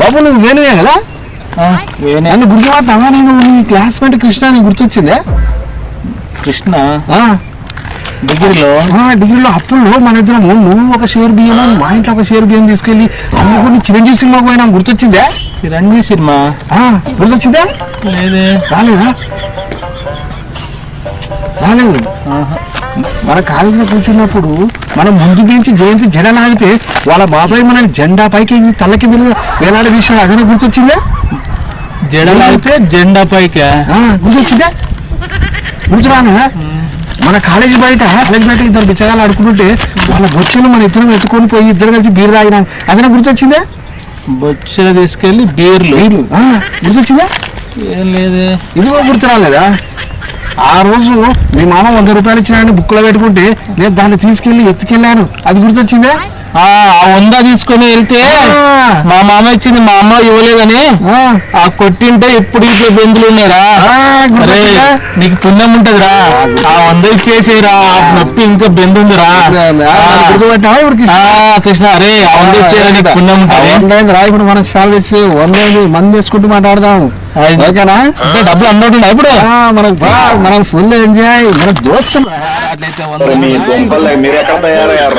బాబు నువ్వు వేణువే కదా? నన్ను గుర్తుపట్టావా నేను నీ క్లాస్మేట్ కృష్ణ అని గుర్తొచ్చిందే. కృష్ణ? డిగ్రీలో? డిగ్రీలో అప్పుల్లో మన ఇద్దరము నువ్వు ఒక షేర్ బియ్యం మా ఇంట్లో ఒక షేర్ బియ్యం తీసుకెళ్ళి అమ్ముకుని చిరంజీవి సినిమాకి పోయినా గుర్తొచ్చిందే? చిరంజీవి సినిమా? గుర్తొచ్చిందే? లేదే. రాలేదా? రాలేదు ఆహా. మన కాలేజీలో కూర్చున్నప్పుడు మనం ముందు నుంచి జయంతి జెండ లాగితే వాళ్ళ బాబాయ్ మన జెండా పైకి తల్లకి వేలాడదీశాడు అదే గుర్తొచ్చిందే? జడలాగితే జెండా పైకి? గుర్తొచ్చిందే? గుర్తురానా? మన కాలేజీ బయట కాలేజీ బయట ఇద్దరు బిచ్చగాళ్ళు ఆడుకుంటుంటే వాళ్ళ బొచ్చులు మన ఇద్దరం ఎత్తుకొని పోయి ఇద్దరు కలిసి బీర్ తాగినాం. అదే గుర్తొచ్చిందే? బొచ్చెలు తీసుకెళ్ళి బీర్లు. గుర్తొచ్చిందే? ఏం లేదే. ఇదిగో గుర్తురాలేదా? ఆ రోజు మీ మామ వంద రూపాయలు ఇచ్చినాడని బుక్లో పెట్టుకుంటే నేను దాన్ని తీసుకెళ్ళి ఎత్తుకెళ్ళాను. అది గుర్తొచ్చిందే? ఆ ఆ వంద తీసుకొని వెళ్తే మా మామ ఇచ్చింది మా అమ్మ ఇవ్వలేదని. ఆ, కొట్టింటే ఇప్పుడు ఇట్లా బెందులు గుర్తొచ్చిందా? నీకు పుణ్యం ఉంటదిరా. ఆ వంద ఇచ్చేసేరా నొప్పి ఇంకా బెందుందిరా. గుర్తుపట్టావా ఇప్పుడు కృష్ణ? ఆ, కృష్ణ అరే ఆ వంద ఇచ్చేరా నీకు పుణ్యం ఉంటది. రా ఇప్పుడు మనం సాల్వ్ చేసి వంద మంది వేసుకుంటూ మాట్లాడదాం. ఓకేనా? డబ్బులు అన్నట్టు ఇప్పుడు? బా మనం ఫుల్ ఎంజాయ్ మన దోస్తులు. అట్లయితే మీరు తయారయ్యారు?